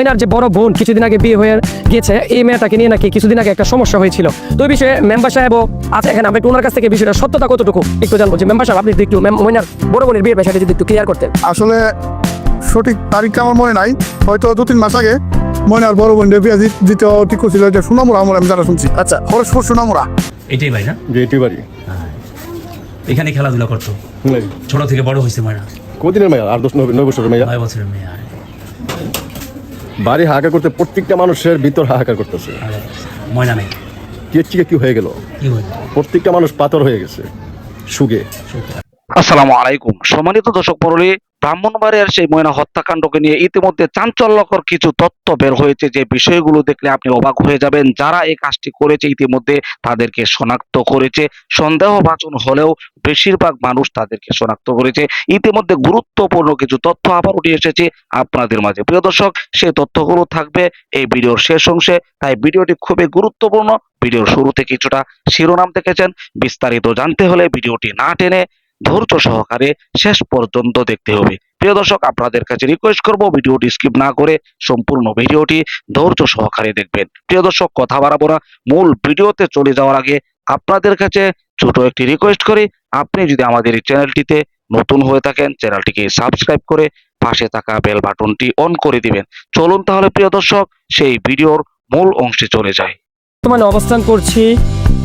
ময়নার যে বড় বোন কিছুদিন আগে বিয়ে হয়ে গেছে এই মেয়েটাকে নিয়ে নাকি কিছুদিন আগে একটা সমস্যা হয়েছিল। তো এই বিষয়ে মেম্বার সাহেবও আছে এখানে আমরা ওনার কাছ থেকে বিষয়টা সত্যতা কতটুকু একটু জানব যে মেম্বার সাহেব আপনি যদি একটু ময়নার বড় বোনের বিয়ের বিষয়টা যদি একটু ক্লিয়ার করতেন। আসলে সঠিক তারিখটা আমার মনে নাই হয়তো দু তিন মাস আগে ময়নার বড় বোন বিয়া দিতে ঠিক করছিল যে সোনামুড়া আমার আমি যারা শুনছি। আচ্ছা। হরসপুর সোনামুড়া। এটাই ভাই না? যে এটি বাড়ি। এখানে খেলাধুলা করতো? ছোট থেকে বড় হয়েছে ময়না? কদিনের মেয়া? আর দশ নয় বছরের মেয়া। নয় বছরের মেয়ে আর বাড়ি হাহাকার করতে প্রত্যেকটা মানুষের ভিতর হাহাকার করতেছে। ময়না নেই। কি চিকে কি হয়ে গেল? প্রত্যেকটা মানুষ পাথর হয়ে গেছে। সুগে আসসালামু আলাইকুম। সম্মানিত দর্শক মণ্ডলী ব্রাহ্মণবাড়িয়ার সেই ময়না হত্যাকাণ্ডকে নিয়ে ইতিমধ্যে চাঞ্চল্যকর কিছু তথ্য বের হয়েছে যে বিষয়গুলো দেখলে আপনি অবাক হয়ে যাবেন। যারা এই কাজটি করেছে ইতিমধ্যে তাদেরকে শনাক্ত করেছে। সন্দেহভাজন হলেও বেশিরভাগ মানুষ তাদেরকে শনাক্ত করেছে। ইতিমধ্যে গুরুত্বপূর্ণ কিছু তথ্য আবার উঠে এসেছে আপনাদের মাঝে। প্রিয় দর্শক সেই তথ্যগুলো থাকবে এই ভিডিওর শেষ অংশে। তাই ভিডিওটি খুবই গুরুত্বপূর্ণ। ভিডিওর শুরুতে কিছুটা শিরোনাম দেখেছেন। বিস্তারিত জানতে হলে ভিডিওটি না টেনে ধৈর্য সহকারে শেষ পর্যন্ত দেখতে হবে। প্রিয় দর্শক, আপনাদের কাছে রিকোয়েস্ট করব, ভিডিওটি স্কিপ না করে সম্পূর্ণ ভিডিওটি ধৈর্য সহকারে দেখবেন। প্রিয় দর্শক, কথা বাড়াবো না। মূল ভিডিওতে চলে যাওয়ার আগে আপনাদের কাছে ছোট একটি রিকোয়েস্ট করি। আপনি যদি আমাদের এই চ্যানেলটিতে নতুন হয়ে থাকেন, চ্যানেলটিকে সাবস্ক্রাইব করে পাশে থাকা বেল বাটনটি অন করে দিবেন। চলুন তাহলে, প্রিয় দর্শক, সেই ভিডিওর মূল অংশে চলে যায় বর্তমানে অবস্থান করছি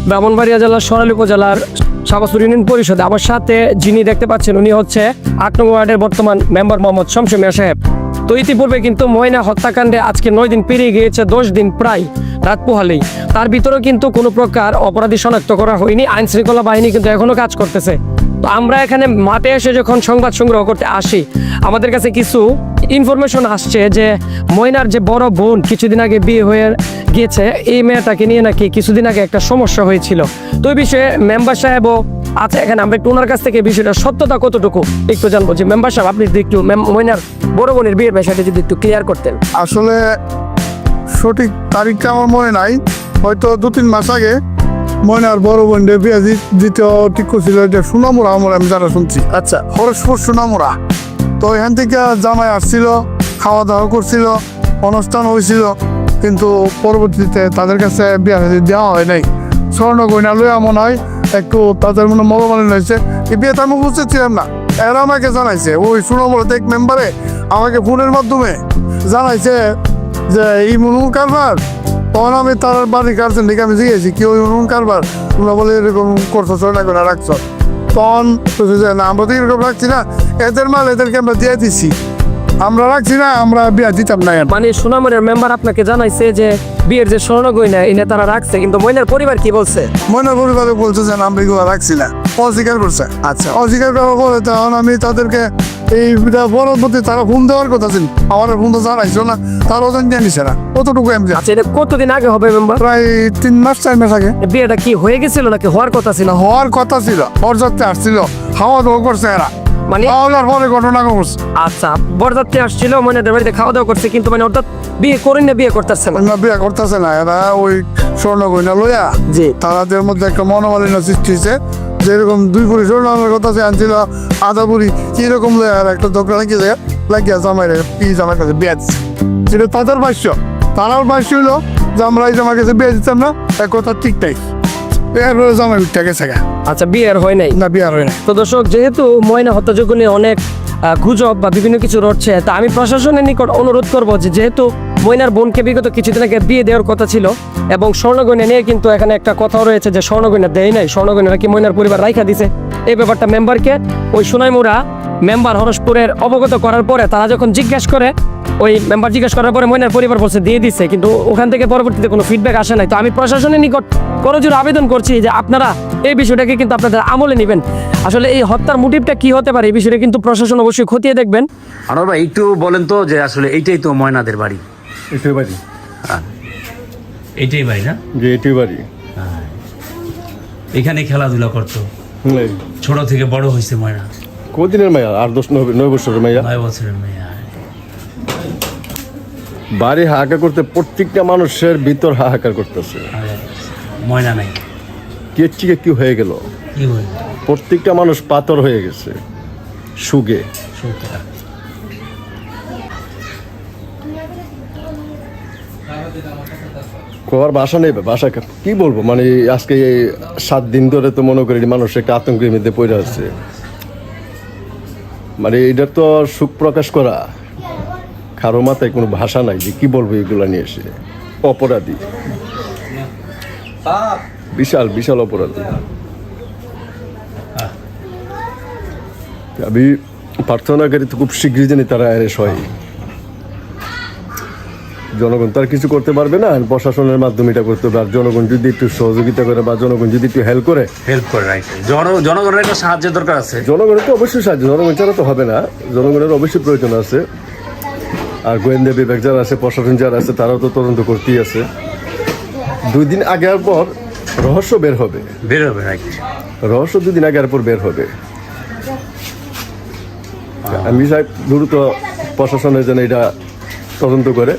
ব্রাহ্মণবাড়িয়া জেলার সরাইল উপজেলার সাবাসুর ইউনিয়ন পরিষদে। আমার সাথে যিনি দেখতে পাচ্ছেন, উনি হচ্ছে আট নম্বর ওয়ার্ডের বর্তমান মেম্বার মোহাম্মদ শমসে মিয়া সাহেব। তো ইতিপূর্বে কিন্তু ময়না হত্যাকাণ্ডে আজকে নয় দিন পেরিয়ে গিয়েছে, দশ দিন প্রায় রাত পোহালেই। তার ভিতরেও কিন্তু কোনো প্রকার অপরাধী শনাক্ত করা হয়নি আইন শৃঙ্খলা বাহিনী কিন্তু এখনও কাজ করতেছে। আমরা এখানে মাঠে এসে যখন সংবাদ সংগ্রহ করতে আসি, আমাদের কাছে কিছু ইনফরমেশন আসছে যে ময়নার যে বড় বোন কিছুদিন আগে বিয়ে হয়ে গিয়েছে, এই মেয়েটাকে নিয়ে নাকি কিছুদিন আগে একটা সমস্যা হয়েছিল। তো এই বিষয়ে মেম্বার সাহেবও আছে এখানে। আমরা একটু ওনার কাছ থেকে বিষয়টা, সত্যতা কতটুকু একটু জানব যে মেম্বার সাহেব, আপনি যদি একটু ময়নার বড় বোনের বিয়ের বিষয়টা যদি একটু ক্লিয়ার করতেন। আসলে সঠিক তারিখটা আমার মনে নাই। হয়তো দু তিন মাস আগে ময়নার বড় বোন বিয়া দি- দিতে ঠিক করছিল যে সোনামুড়া আমার আমি যারা শুনছি। আচ্ছা। হরসপুর সোনামুড়া। তো এখান থেকে জামাই আসছিল খাওয়া দাওয়া করছিল অনুষ্ঠান হয়েছিল কিন্তু পরবর্তীতে তাদের কাছে বিয়া দেওয়া হয় নাই। স্বর্ণ গয়না লইয়া মনে হয় একটু তাদের মনে মনোমালিন হয়েছে। এই বিয়েতে আমি বুঝতে ছিলাম না। এরা আমাকে জানাইছে ওই সোনামুড়া এক মেম্বারে আমাকে ফোনের মাধ্যমে জানাইছে যে এই মুনুল কারবার তখন আমি তার বাড়ি কারছেন দেখে আমি জিজ্ঞেসি কি ওই মুনুল কারবার? তোমরা বলে এরকম করছ না করে রাখছো। তখন না আমরা তো এরকম রাখছি না। এদের মাল এদেরকে আমরা দিয়ে দিচ্ছি আমরা রাখছি না আমরা বিয়া দিতাম না। মানে সোনামনের মেম্বার আপনাকে জানাইছে যে বিয়ের যে স্বর্ণ গয়না এনে তারা রাখছে কিন্তু ময়নার পরিবার কি বলছে? মনে পরিবারে বলছে যে না, আমরা এগুলো রাখছি না। অস্বীকার করছে। আচ্ছা। অস্বীকার করার পরে তখন আমি তাদেরকে এই পরবর্তী তারা ফোন দেওয়ার কথা ছিল। আমার ফোন তো জানাইছিল না তার ওজন জানিছে না। কতটুকু আমি জানি। আচ্ছা এটা কতদিন আগে হবে মেম্বার প্রায় তিন মাস চার মাস আগে। বিয়েটা কি হয়ে গেছিল নাকি হওয়ার কথা ছিল? হওয়ার কথা ছিল বরযাত্রী আসছিল খাওয়া দাওয়া করছে এরা। মানে? পরে ঘটনা ঘটছে। আচ্ছা বরযাত্রী আসছিল মানে বাড়িতে খাওয়া দাওয়া করছে কিন্তু মানে অর্থাৎ বিয়ে করেন না বিয়ে করতেছে না। না বিয়ে করতেছে না। এরা ওই স্বর্ণ গয়না লইয়া জি। তাদের মধ্যে একটা মনোমালিন্য সৃষ্টি হয়েছে যেরকম দুই পুরি আমার কথা সে আনছিল আধা পুরি কীরকম আর একটা দোকান লাগিয়ে যায় লাগিয়ে আমার পিস আমার কাছে বেচ সেটা তাদের ভাষ্য। তারাও ভাষ্য হলো যে আমরা এই আমার কাছে বেচ দিতাম না এক কথা ঠিক নাই এরপরে জামাই উঠতে গেছে আচ্ছা বিয়ের হয় নাই? না বিয়ার হয় না তো দর্শক যেহেতু ময়না হত্যাযোগ্য নিয়ে অনেক গুজব বা বিভিন্ন কিছু রটছে। তা আমি প্রশাসনের নিকট অনুরোধ করব যে যেহেতু ময়নার বোনকে বিগত কিছুদিন আগে বিয়ে দেওয়ার কথা ছিল এবং স্বর্ণগয়না নিয়ে কিন্তু এখানে একটা কথা রয়েছে যে স্বর্ণগয়না দেয় নাই স্বর্ণগয়না নাকি ময়নার পরিবার রাইখা দিছে? এই ব্যাপারটা মেম্বারকে, ওই সোনাইমুরা মেম্বার হরসপুরের অবগত করার পরে তারা যখন জিজ্ঞাসা করে ওই মেম্বার জিজ্ঞাসা করার পরে ময়নার পরিবার বলছে দিয়ে দিছে। কিন্তু ওখান থেকে পরবর্তীতে কোনো ফিডব্যাক আসে নাই। তো আমি প্রশাসনের নিকট করজোর আবেদন করছি যে আপনারা এই বিষয়টাকে কিন্তু আপনাদের আমলে নেবেন। আসলে এই হত্যার মোটিভটা কি হতে পারে এই বিষয়টা কিন্তু প্রশাসন অবশ্যই খতিয়ে দেখবেন। আনোয়ার ভাই একটু বলেন তো যে আসলে এইটাই তো ময়নাদের বাড়ি। এটি বাড়ি। এইটাই বাড়ি না? যে এটি বাড়ি। এখানে খেলাধুলা করতো। ছোট থেকে বড় হয়েছে ময়না। কদিনের মেয়া আর দশ নয় বছরের মেয়া নয় বছরের মেয়ে আর বাড়ি হাহাকার করতে প্রত্যেকটা মানুষের ভিতর হাহাকার করতেছে। ময়না নাই। কি চিকে কি হয়ে গেল? প্রত্যেকটা মানুষ পাথর হয়ে গেছে সুগে। কোয়ার বাসা নেই বাসা কি বলব? মানে আজকে সাত দিন ধরে তো মনে করি মানুষ একটা আতঙ্কের মধ্যে পড়ে আছে। মানে এটা তো সুখ প্রকাশ করা। কারও মাথায় কোনো ভাষা নাই যে কি বলব এগুলা নিয়ে এসে। অপরাধী। বিশাল বিশাল অপরাধী। আমি প্রার্থনা করি তো খুব শীঘ্রই জানি তারা অ্যারেস্ট হয় জনগণ তার কিছু করতে পারবে না প্রশাসনের মাধ্যমে এটা করতে হবে। আর জনগণ যদি একটু সহযোগিতা করে বা জনগণ যদি একটু হেল্প করে হেল্প করে রাইট জনগণের একটা সাহায্যের দরকার আছে। জনগণের তো অবশ্যই সাহায্য জনগণ ছাড়া তো হবে না। জনগণের অবশ্যই প্রয়োজন আছে। আর গোয়েন্দা বিভাগ যারা আছে প্রশাসন যারা আছে তারাও তো তদন্ত করতেই আছে। দুই দিন আগের পর রহস্য বের হবে। বের হবে রহস্য দুদিন আগের পর বের হবে। আমি চাই দ্রুত প্রশাসনের যেন এটা তদন্ত করে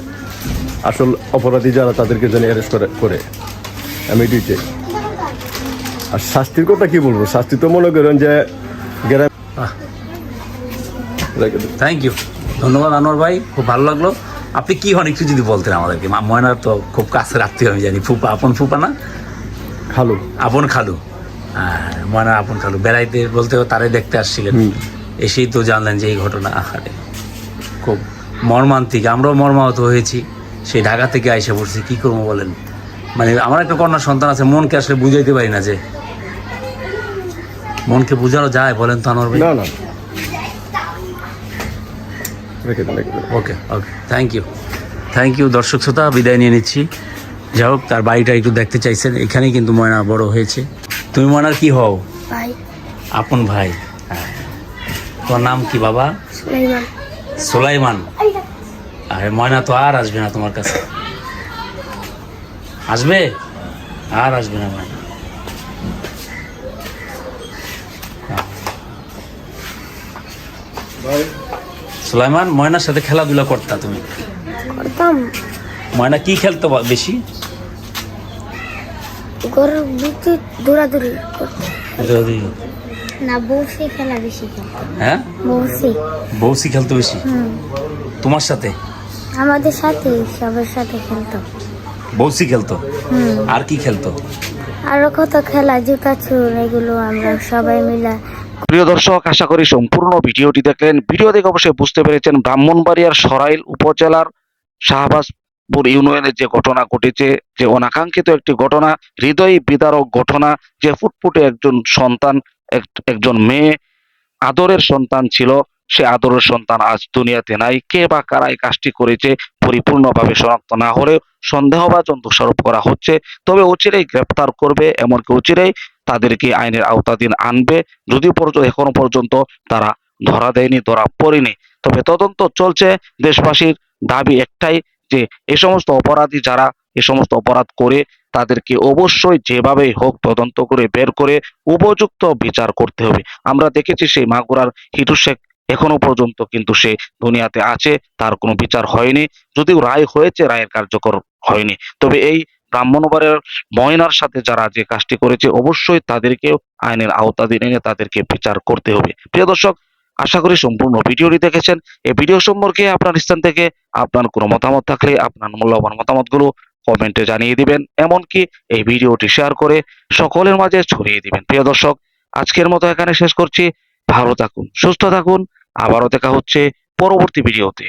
আসল অপরাধী যারা তাদেরকে যেন অ্যারেস্ট করে করে। আমি এটাই চাই। আর শাস্তির কথা কি বলব? শাস্তি তো মনে করেন যে গ্রাম। থ্যাংক ইউ ধন্যবাদ আনোয়ার ভাই খুব ভালো লাগল। আপনি কি হন একটু যদি বলতেন আমাদেরকে? মা- ময়নার তো খুব কাছের আত্মীয় আমি জানি। ফুপা আপন ফুপা না? খালো। আপন খালু। হ্যাঁ, ময়না আপন খালু। বেড়াইতে বলতে তারে দেখতে আসছিলেন। এসেই তো জানলেন যে এই ঘটনা। আহারে। খুব। মর্মান্তিক। আমরাও মর্মাহত হয়েছি। সেই ঢাকা থেকে আইসে পড়ছি। কী করব বলেন? মানে আমার একটা কন্যা সন্তান আছে মনকে আসলে বুঝাইতে পারি না যে। মনকে বোঝানো যায় বলেন তো আনোয়ার ভাই? না না। রেখে okay okay thank you thank you দর্শক শ্রোতা বিদায় নিয়ে নিচ্ছি। যাই হোক তার বাড়িটা একটু দেখতে চাইছেন। এখানেই কিন্তু ময়না বড় হয়েছে। তুমি ময়নার কি হও? ভাই। আপন ভাই। হ্যাঁ তোমার নাম কি বাবা? সুলাইমান। সোলাইমান? আরে ময়না তো আর আসবে না তোমার কাছে। আসবে? আর আসবে না ময়না। সুলাইমান ময়নার সাথে খেলাধুলা করতা তুমি? করতাম। ময়না কি খেলতো বেশি? গরুর দৌড়াদৌড়ি না বসে খেলা বেশি হ্যাঁ? বসে বৌসি খেলতো বেশি? হুম। তোমার সাথে? আমাদের সাথে সবার সাথে খেলতাম বৌসি খেলতো? হুম। আর কি খেলতো? আরও কত খেলা জুতা চুর এগুলো আমরা সবাই মিলে প্রিয় দর্শক, আশা করি সম্পূর্ণ ভিডিওটি দেখলেন। ভিডিও দেখে অবশ্যই বুঝতে পেরেছেন ব্রাহ্মণবাড়িয়ার সরাইল উপজেলার শাহবাজপুর ইউনিয়নের যে ঘটনা ঘটেছে, যে অনাকাঙ্ক্ষিত একটি ঘটনা, হৃদয় বিদারক ঘটনা, যে ফুটফুটে একজন সন্তান, এক- একজন মেয়ে, আদরের সন্তান ছিল, সে আদরের সন্তান আজ দুনিয়াতে নাই। কে বা কারা এই কাজটি করেছে, পরিপূর্ণভাবে শনাক্ত না হলেও সন্দেহভাজন দোষারোপ করা হচ্ছে। তবে অচিরেই গ্রেপ্তার করবে, এমনকি অচিরেই তাদেরকে আইনের আওতাধীন আনবে। যদিও পর্যন্ত, এখনও পর্যন্ত তারা ধরা দেয়নি, ধরা পড়েনি। তবে তদন্ত চলছে। দেশবাসীর দাবি একটাই যে, এ সমস্ত অপরাধী যারা এ সমস্ত অপরাধ করে, তাদেরকে অবশ্যই যেভাবেই হোক তদন্ত করে বের করে উপযুক্ত বিচার করতে হবে। আমরা দেখেছি সেই মাগুরার হিটু শেখ এখনও পর্যন্ত কিন্তু সে দুনিয়াতে আছে। তার কোনো বিচার হয়নি। যদিও রায় হয়েছে, রায়ের কার্যকর হয়নি। তবে এই ব্রাহ্মণবাড়ের ময়নার সাথে যারা যে কাজটি করেছে, অবশ্যই তাদেরকেও আইনের আওতাধীন এনে তাদেরকে বিচার করতে হবে। প্রিয় দর্শক, আশা করি সম্পূর্ণ ভিডিওটি দেখেছেন। এই ভিডিও সম্পর্কে আপনার স্থান থেকে আপনার কোনো মতামত থাকলে আপনার মূল্যবান মতামতগুলো কমেন্টে জানিয়ে দিবেন, এমনকি এই ভিডিওটি শেয়ার করে সকলের মাঝে ছড়িয়ে দিবেন। প্রিয় দর্শক, আজকের মতো এখানে শেষ করছি। ভালো থাকুন, সুস্থ থাকুন। আবারও দেখা হচ্ছে পরবর্তী ভিডিওতে।